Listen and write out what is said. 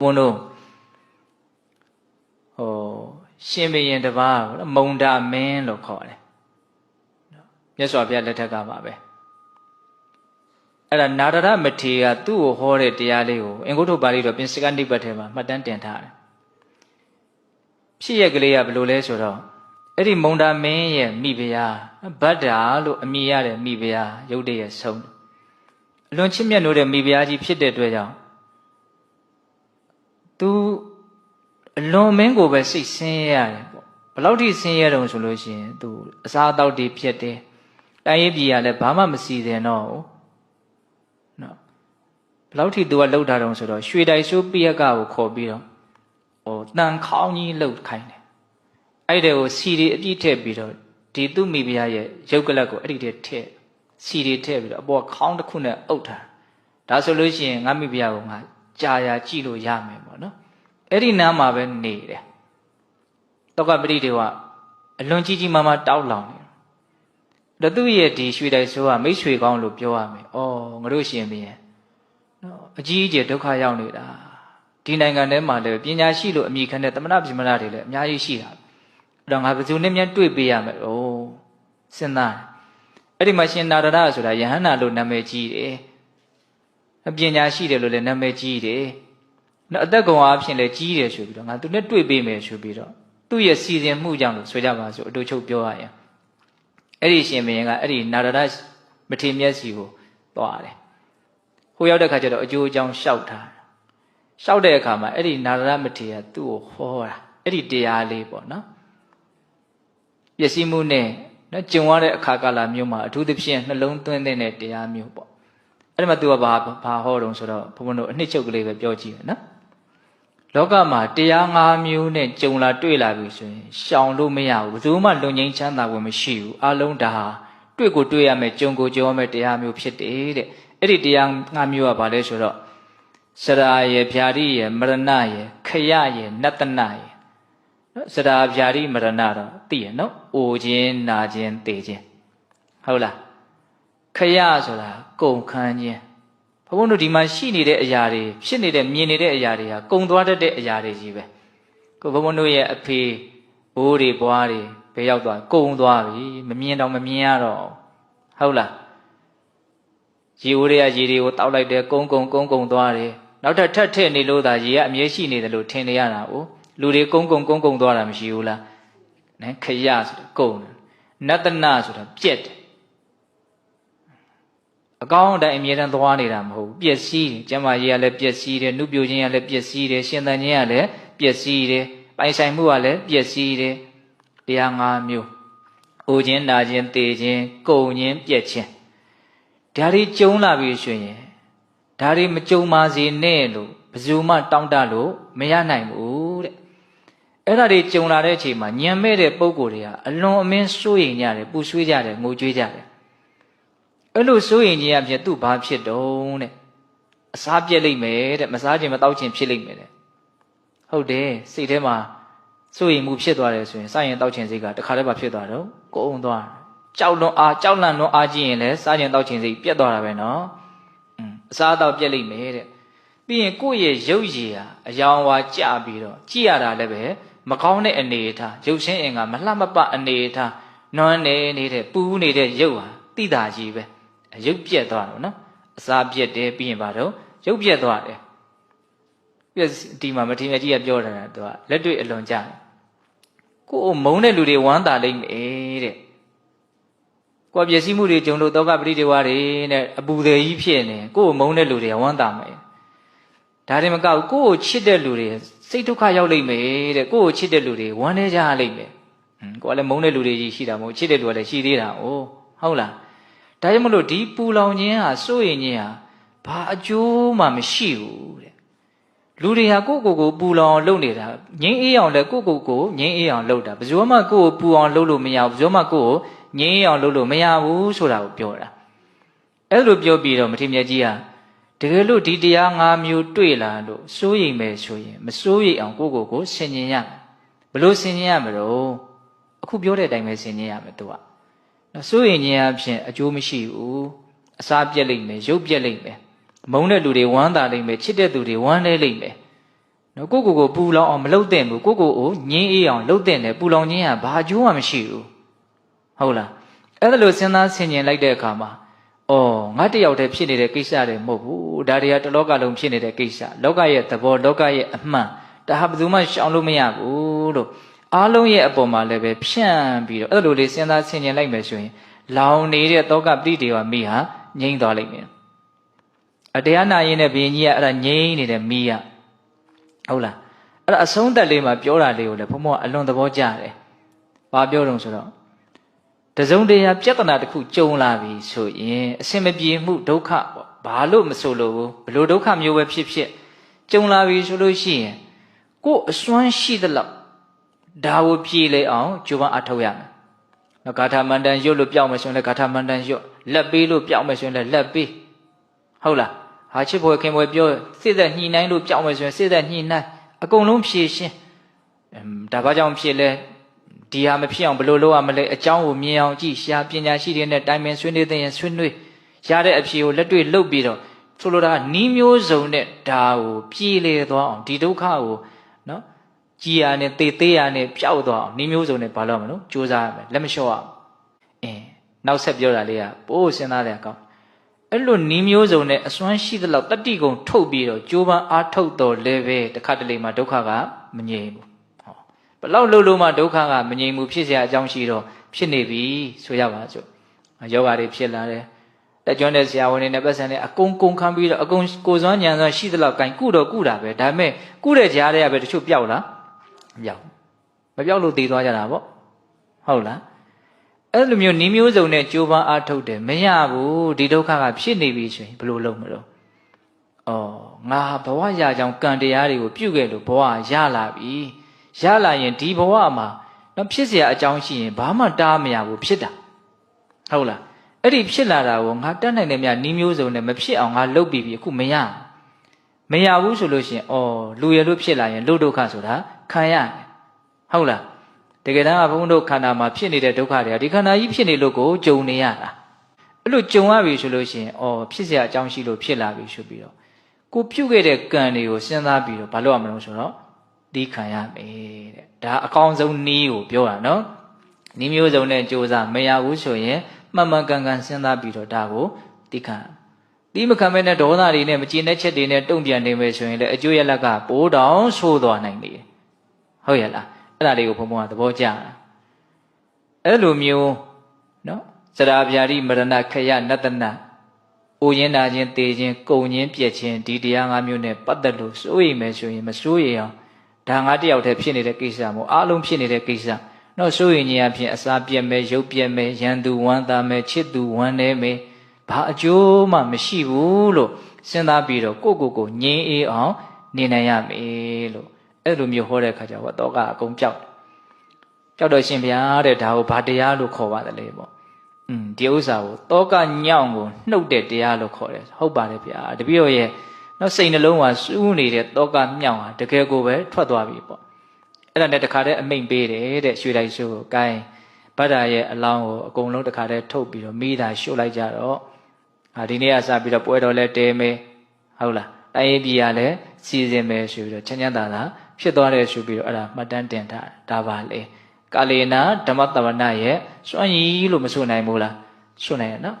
ဘုန်းတို့ဟိုရှင်ဘရင်တစ်ပါးကိုမုံဒမင်းလို့ခေါ်တယ်မြတ်စွာဘုရားလက်ထက်ကပါပဲအဲ့ဒါနာရဒမထေရသူ့ကိုဟောတဲ့တရားလေးကိုအင်္ဂုတ္တပါဠိတော်ပြင်စကနိဗ္ဗတ်ထဲမှာမှတ်တမ်းတင်ထားတယ်ဖြစ်ရကလေးကဘယ်လိုလဲဆိုတော့အဲ့ဒီမုံဒမင်းရဲ့မိဖုရားဗတ္တာလို့အမည်ရတဲ့မိဖုရားရုပ်တရက်ဆုံးအလွန်ချစ်မြတ်နိုးတဲ့မိဖုရားကြီးဖြစ်တဲ့အတွက်ကြောင့် သူအလွန်မင်းကိုပဲစိတ်ဆင်းရဲရတယ်ပေါ့ဘလောက်ထိဆင်းရဲတုံဆိုလို့ရှိရင်သူအစားအသောက်တွေဖြစ်တယ်တိုင်းရည်ပြည်ကလည်းဘာမှမစီစဉ်တော့ဘူးနော်ဘလောက်ထိသူကလှုပ်တာတုံဆိုတော့ရွှေတိုင်ဆိုးပိယကကိုခေါ်ပြီးတော့ဟိုတန်ခေါင်းကြီးလှုပ်ခိုင်းတယ်အဲ့ဒီကိုစီတွေအပြည့်ထည့်ပြီးတော့ဒီသူမိဖုရားရဲ့ရုပ်ကလပ်ကိုအဲ့ဒီတည်းထည့်စီတွေထည့်ပြီးတော့အပေါ်ခေါင်းတစ်ခုနဲ့အုပ်ထားဒါဆိုလို့ရှိရင်ငါမိဖုရားကငါ ကြာရာကြည့်လို့ရမယ်ပေါ့နော်အဲ့ဒီနားမှာပဲနေတယ်တောကပရိဒေဝအလွန်ကြီးကြီးမားမားတောက်လောင်နေတယ်သူ့ရဲ့ဒီရွှေတိုင်ဆိုးကမိတ်ဆွေကောင်းလို့ပြောရမယ်။အော်ငါတို့ရှင်ဘင်းနော်အကြီးအကျယ်ဒုက္ခရောက်နေတာဒီနိုင်ငံထဲမှာလည်းပညာရှိလို့အမိခံတဲ့သမဏပြမနာတွေလည်းအများကြီးရှိတာ။အဲ့တော့ငါဘယ်သူနဲ့များတွေ့ပေးရမလဲ။အိုးစဉ်းစားတယ်။အဲ့ဒီမှာရှင်နာရဒဆိုတာယဟန္တာလို့နာမည်ကြီးတယ်။အ ပညာရှိတယ်လို့လည်းနာမည်ကြီးတယ်။နော်အသက်ကောင်အားဖြင့်လည်းကြီးတယ်ဆိုပြီးတော့ငါသူနဲ့တွေ့ပေးမယ်ဆိုပြီးတော့သူ့ရဲ့စီစဉ်မှုကြောင့်လို့ဆိုကြပါစို့အတူချုပ်ပြောရရင်အဲ့ဒီရှင်ဘုရင်ကအဲ့ဒီနာရဒမထေမြတ်စီကိုသွားတယ်။ဟိုရောက်တဲ့ခါကျတော့အကျိုးအကြောင်းလျှောက်ထားတယ်။လျှောက်တဲ့အခါမှာအဲ့ဒီနာရဒမထေရသူ့ကိုဟောတာအဲ့ဒီတရားလေးပေါ့နော်။ပျက်စီးမှုနဲ့နော်ကျုံရတဲ့အခါကာလမျိုးမှာအထူးသဖြင့်နှလုံးသွင်းတဲ့တရားမျိုးပေါ့။ အဲ့ဒီမှာသူကဘာဘာဟောတုံဆိုတော့ဘုန်းဘုန်းတို့အနှစ်ချုပ်ကလေးပဲပြောကြည့်ရနော်။လောကမှာတရား၅မျိုးနဲ့ကြုံလာတွေ့လာပြီဆိုရင်ရှောင်လို့မရဘူးဘယ်သူမှလွန်ငင်းချမ်းသာဝင်မရှိဘူးအလုံးဒါဟာတွေ့ကိုတွေ့ရမယ်ကြုံကိုကြုံရမယ်တရားမျိုးဖြစ်တယ်တဲ့အဲ့ဒီတရား၅မျိုးကဘာလဲဆိုတော့စရာယေဗျာတိယေမရဏယေခရယေနတနယေနော်စရာဗျာတိမရဏတော့သိရနော်အိုခြင်းနာခြင်းတေခြင်းဟုတ်လား ခရဆိုတာကုန်ခန်းခြင်းဘုန်းဘုန်းတို့ဒီမှာရှိနေတဲ့အရာတွေဖြစ်နေတဲ့မြင်နေတဲ့အရာတွေဟာကုံသွားတတ်တဲ့အရာတွေကြီးပဲကိုဘုန်းဘုန်းတို့ရဲ့အဖေဘိုးတွေဘွားတွေဘယ်ရောက်သွားကုံသွားပြီမမြင်တော့မမြင်ရတော့ဟုတ်လားရေဦးတွေကရေတွေကိုတောက်လိုက်တယ်ကုန်းကုန်းကုန်းကုန်းသွားတယ်နောက်ထပ်ထပ်ထည့်နေလို့သာရေကအမြဲရှိနေတယ်လို့ထင်နေရတာ哦လူတွေကုန်းကုန်းကုန်းကုန်းသွားတာမရှိဘူးလားနဲခရဆိုတာကုန်းတယ်နတနာဆိုတာပြက်တယ် အကောင်းအတိုင်းအမြဲတမ်းသွားနေတာမဟုတ်ဘူးပျက်စီးတယ်ကျမကြီးကလည်းပျက်စီးတယ်နှုတ်ပြိုခြင်းကလည်းပျက်စီးတယ်ရှင်သန်ခြင်းကလည်းပျက်စီးတယ်ပိုင်ဆိုင်မှုကလည်းပျက်စီးတယ်တရား၅မျိုးအိုခြင်းနာခြင်းတေခြင်းကုန်ခြင်းပြက်ခြင်းဒါတွေကြုံလာပြီဆိုရင်ဒါတွေမကြုံပါစေနဲ့လို့ဘယ်သူမှတောင်းတလို့မရနိုင်ဘူးတဲ့အဲ့ဒါတွေကြုံလာတဲ့အချိန်မှာညံမဲ့တဲ့ပုံကိုယ်တွေကအလွန်အမင်းစိုးရိမ်ကြတယ်ပူဆွေးကြတယ်ငိုကြွေးကြတယ် အဲ့လိုစိုးရင်ကြီးအဖြစ်သူ့ဘာဖြစ်တုံးတဲ့အစားပြက်လိမ့်မယ်တဲ့မစားခြင်းမတောက်ခြင်းဖြစ်လိမ့်မယ်တဲ့ဟုတ်တယ်စိတ်ထဲမှာစိုးရင်မှုဖြစ်သွားတယ်ဆိုရင်စားရင်တောက်ခြင်းစိတ်ကတခါတည်းမှဖြစ်သွားတော့ကိုုံသွားကြောက်လွန်အားကြောက်လန့်လွန်အားကြီးရင်လည်းစားခြင်းတောက်ခြင်းစိတ်ပြက်သွားတာပဲနော်อืมအစားတော့ပြက်လိမ့်မယ်တဲ့ပြီးရင်ကိုယ့်ရဲ့ရုပ်ရည်ဟာအယောင်ဝါကြပြီးတော့ကြည့်ရတာလည်းပဲမကောင်းတဲ့အနေအထားရုပ်ရှင်အင်္ဂါမလှမပအနေအထားနွမ်းနေနေတဲ့ပူးနေတဲ့ရုပ်ဟာတိတာကြီးပဲ ရုပ်ပြက်သွားတော့နော်အစာပြက်တယ်ပြီးရင်ဘာတော့ရုပ်ပြက်သွားတယ်ပြက်ဒီမှာမထေရကြီးကပြောတာကသူကလက်တွေ့အလွန်ကြတယ်ကိုယ်မုန်းတဲ့လူတွေဝမ်းသာလိမ့်မယ်တဲ့ကိုယ်ပျက်စီးမှုတွေကြုံလို့တောကပရိဒေဝတွေနဲ့အပူသေးကြီးဖြစ်နေကိုယ်မုန်းတဲ့လူတွေဝမ်းသာမယ်ဒါတွေမကဘူးကိုယ်ကိုချစ်တဲ့လူတွေစိတ်ဒုက္ခရောက်လိမ့်မယ်တဲ့ကိုယ်ကိုချစ်တဲ့လူတွေဝမ်းနေကြလိမ့်မယ်ကိုယ်ကလည်းမုန်းတဲ့လူတွေကြီးရှိတာမဟုတ်ချစ်တဲ့လူကလည်းရှိသေးတာ哦ဟုတ်လား ဒါကြောင့်မလို့ဒီပူလောင်ခြင်းဟာစိုးရင်ခြင်းဟာဘာအကျိုးမှမရှိဘူးတဲ့လူတွေဟာကိုယ့်ကိုယ်ကိုပူလောင်အောင်လုပ်နေတာငင်းအေးအောင်လည်းကိုယ့်ကိုယ်ကိုငင်းအေးအောင်လုပ်တာဘယ်သူမှကိုယ့်ကိုပူအောင်လုပ်လို့မရဘူးဘယ်သူမှကိုယ့်ကိုငင်းအေးအောင်လုပ်လို့မရဘူးဆိုတာကိုပြောတာအဲ့လိုပြောပြီးတော့မထေမြတ်ကြီးဟာတကယ်လို့ဒီတရား၅မျိုးတွေ့လာလို့စိုးရိမ်မယ်ဆိုရင်မစိုးရိမ်အောင်ကိုယ့်ကိုယ်ကိုဆင်ញင်ရမယ်ဘလို့ဆင်ញင်ရမလို့အခုပြောတဲ့အတိုင်းပဲဆင်ញင်ရမယ်သူက နော်စိုးရင်ခြင်းအဖြစ်အကျိုးမရှိဘူးအစာပြက်လိမ့်မယ်ရုပ်ပြက်လိမ့်မယ်မုန်းတဲ့လူတွေဝမ်းသာလိမ့်မယ်ချစ်တဲ့သူတွေဝမ်းနည်းလိမ့်မယ်နော်ကိုကိုကိုပူလောင်အောင်မလုပ်တဲ့ဘူးကိုကိုကိုငင်းအေးအောင်လုပ်တဲ့တယ်ပူလောင်ခြင်းကဘာအကျိုးမှမရှိဘူးဟုတ်လားအဲ့ဒါလို့စဉ်းစားဆင်ခြင်လိုက်တဲ့အခါမှာအော်ငါတယောက်တည်းဖြစ်နေတဲ့ကိစ္စတွေမဟုတ်ဘူးဒါတွေကတစ်လောကလုံးဖြစ်နေတဲ့ကိစ္စလောကရဲ့သဘောလောကရဲ့အမှန်ဒါဟာဘယ်သူမှရှောင်လို့မရဘူးလို့ အားလုံးရဲ့အပေါ်မှာလည်းပဲဖြန့်ပြီးတော့အဲ့လိုလေးစဉ်းစားဆင်ခြင်လိုက်မယ်ဆိုရင် လောင်နေတဲ့တောကပဋိဒေဝမိဟာငြိမ့်သွားလိမ့်မယ်အတရားနာရင်နဲ့ဘုရင်ကြီးကအဲ့ဒါငြိမ့်နေတဲ့မိကဟုတ်လားအဲ့ဒါအဆုံးသက်လေးမှာပြောတာလေးကိုလည်းဘုံဘအလွန်သဘောကျတယ်။ဘာပြောတုံးဆိုတော့တစုံတရာပြဿနာတစ်ခုကြုံလာပြီဆိုရင်အစင်မပြေမှုဒုက္ခပေါ့ဘာလို့မဆိုလို့ဘူးဘလို့ဒုက္ခမျိုးပဲဖြစ်ဖြစ်ကြုံလာပြီဆိုလို့ရှိရင်ကိုယ်အစွမ်းရှိသလောက် ဒါကိုပြေလေအောင်ကြိုးပမ်းအထောက်ရမယ်။နော်ဂါထာမန္တန်ရွတ်လို့ပြောင်းမယ်ဆိုရင်လည်းဂါထာမန္တန်ရွတ်လက်ပေးလို့ပြောင်းမယ်ဆိုရင်လည်းလက်ပေးဟုတ်လားဟာချစ်ဖွယ်ခင်ဖွယ်ပြောစိတ်သက်ညှိနှိုင်းလို့ပြောင်းမယ်ဆိုရင်စိတ်သက်ညှိနှိုင်းအကုန်လုံးဖြည့်ရှင်းဒါဘာကြောင့်ဖြစ်လဲဒီဟာမဖြစ်အောင်ဘယ်လိုလုပ်ရမလဲအကြောင်းကိုမြင်အောင်ကြည့်ရှားပညာရှိတွေနဲ့တိုင်ပင်ဆွေးနွေးတဲ့ရင်ဆွေးနွေးရတဲ့အဖြေကိုလက်တွေ့လုပ်ပြီးတော့ဆိုလိုတာနီးမျိုးစုံနဲ့ဒါကိုပြေလေသွားအောင်ဒီဒုက္ခကိုနော် ကြည်ရနဲ့တေသေးရနဲ့ပျောက်သွားအောင်နီးမျိုးစုံနဲ့ဘာလို့မလို့စူးစမ်းရမယ်လက်မလျှော့အောင်အင်းနောက်ဆက်ပြောတာလေးကပိုးစဉ်းစားတဲ့အကောင်းအဲ့လိုနီးမျိုးစုံနဲ့အစွမ်းရှိသလောက်တတိကုံထုတ်ပြီးတော့ကြိုးပမ်းအားထုတ်တော်လဲပဲတစ်ခါတလေမှာဒုက္ခကမငြိမ်ဘူးဟောဘလောက်လှုပ်လို့မှဒုက္ခကမငြိမ်ဘူးဖြစ်เสียအကြောင်းရှိတော့ဖြစ်နေပြီဆိုရပါစို့ယောဂါတွေဖြစ်လာတယ်တက်ကျွမ်းတဲ့ဆရာဝန်တွေနဲ့ပတ်စံနဲ့အကုန်ကုန်ခံပြီးတော့အကုန်ကိုစွမ်းညံစွမ်းရှိသလောက်ကင်ကုတော့ကုတာပဲဒါပေမဲ့ကုတဲ့ကြားတွေကပဲတချို့ပျောက်လား မပျောက်မပျောက်လို့တည်သွားကြတာပေါ့ဟုတ်လားအဲ့လိုမျိုးနှီးမျိုးစုံနဲ့ကြိုးပမ်းအားထုတ်တယ်မရဘူးဒီဒုက္ခကဖြစ်နေပြီဆိုရင်ဘယ်လိုလုပ်မလို့ဩငါဘဝရကြောင်ကံတရားတွေကိုပြုခဲ့လို့ဘဝရလာပြီရလာရင်ဒီဘဝမှာတော့ဖြစ်เสียအကြောင်းရှိရင်ဘာမှတားမရဘူးဖြစ်တာဟုတ်လားအဲ့ဒီဖြစ်လာတာကိုငါတတ်နိုင်တယ်မြနှီးမျိုးစုံနဲ့မဖြစ်အောင်ငါလုပ်ပြီးပြီအခုမရ မရဘူးဆိုလို့ရှိရင်ဩလူရလို့ဖြစ်လာရင်လူဒုက္ခဆိုတာခံရတယ်ဟုတ်လားတကယ်တမ်းကဘုန်းတို့ခန္ဓာမှာဖြစ်နေတဲ့ဒုက္ခတွေကဒီခန္ဓာကြီးဖြစ်နေလို့ကိုကြုံနေရတာအဲ့လိုကြုံရပြီဆိုလို့ရှိရင်ဩဖြစ်เสียအကြောင်းရှိလို့ဖြစ်လာပြီဆိုပြီးတော့ကိုပြုတ်ခဲ့တဲ့ကံတွေကိုစဉ်းစားပြီးတော့ဘာလို့ရမလို့ဆိုတော့ဒီခံရမယ်တဲ့ဒါအကောင်းဆုံးနည်းကိုပြောတာနော်နည်းမျိုးစုံနဲ့ကြိုးစားမရဘူးဆိုရင်မှန်မှန်ကန်ကန်စဉ်းစားပြီးတော့ဒါကိုသိခံ ဒီမခံမဲ့နဲ့ဒေါသတွေနဲ့မကျေနပ်ချက်တွေနဲ့တုံ့ပြန်နေမယ်ဆိုရင်လည်းအကျိုးရလက်ကပိုးတောင်ဆိုးသွားနိုင်တယ်ဟုတ်ရဲ့လားအဲ့ဒါလေးကိုဘုံဘုံကသဘောကျတာအဲ့လိုမျိုးနော်စရာဗျာတိမရဏခယနတနာအိုရင်နာခြင်းတေခြင်းကုံခြင်းပြက်ခြင်းဒီတရား၅မျိုးနဲ့ပတ်သက်လို့စိုးရိမ်မယ်ဆိုရင်မစိုးရိမ်အောင်ဒါငါတယောက်တည်းဖြစ်နေတဲ့ကိစ္စမို့အားလုံးဖြစ်နေတဲ့ကိစ္စနော်စိုးရိမ်ခြင်းအဖြစ်အစာပြက်မယ်ရုပ်ပြက်မယ်ရန်သူဝမ်းသာမယ်ချစ်သူဝမ်းနည်းမယ် ဘာအကျိုးမှမရှိဘူးလို့စဉ်းစားပြီးတော့ကိုကိုကိုငြင်းအေးအောင်နေနိုင်ရမယ်လို့အဲ့လိုမျိုးဟောတဲ့အခါကျတော့တော့ကအကုန်ပြောက်ပြောက်တော့ရှင်ဗျာတဲ့ဒါကိုဘာတရားလို့ခေါ်ပါတယ်လေပေါ့อืมဒီဥစ္စာကိုတောကညောင်းကိုနှုတ်တဲ့တရားလို့ခေါ်တယ်ဟုတ်ပါတယ်ဗျာတပည့်တော်ရဲ့နော်စိတ်နှလုံးကစူးနေတဲ့တောကမြောင်းဟာတကယ်ကိုပဲထွက်သွားပြီပေါ့အဲ့ဒါနဲ့တခါတည်းအမိန်ပေးတယ်တဲ့ရွှေလိုက်ရှိုးကိုကိုင်းဗဒ္ဒာရဲ့အလောင်းကိုအကုန်လုံးတခါတည်းထုတ်ပြီးတော့မိတာရှို့လိုက်ကြတော့ ဟာဒီနေ့ကစပြီးတော့ပွဲတော်လဲတဲမယ်ဟုတ်လားတိုင်းရေးပြည်ကလည်းစီစဉ်မယ်ဆိုပြီးတော့ချမ်းချမ်းသာသာဖြစ်သွားတယ်ဆိုပြီးတော့အဲ့ဒါမှတ်တမ်းတင်ထားဒါပါလေကာလေနာဓမ္မတဝနာရဲ့စွန့်ရည်လို့မဆိုနိုင်ဘူးလားစွန့်နိုင်ရနော်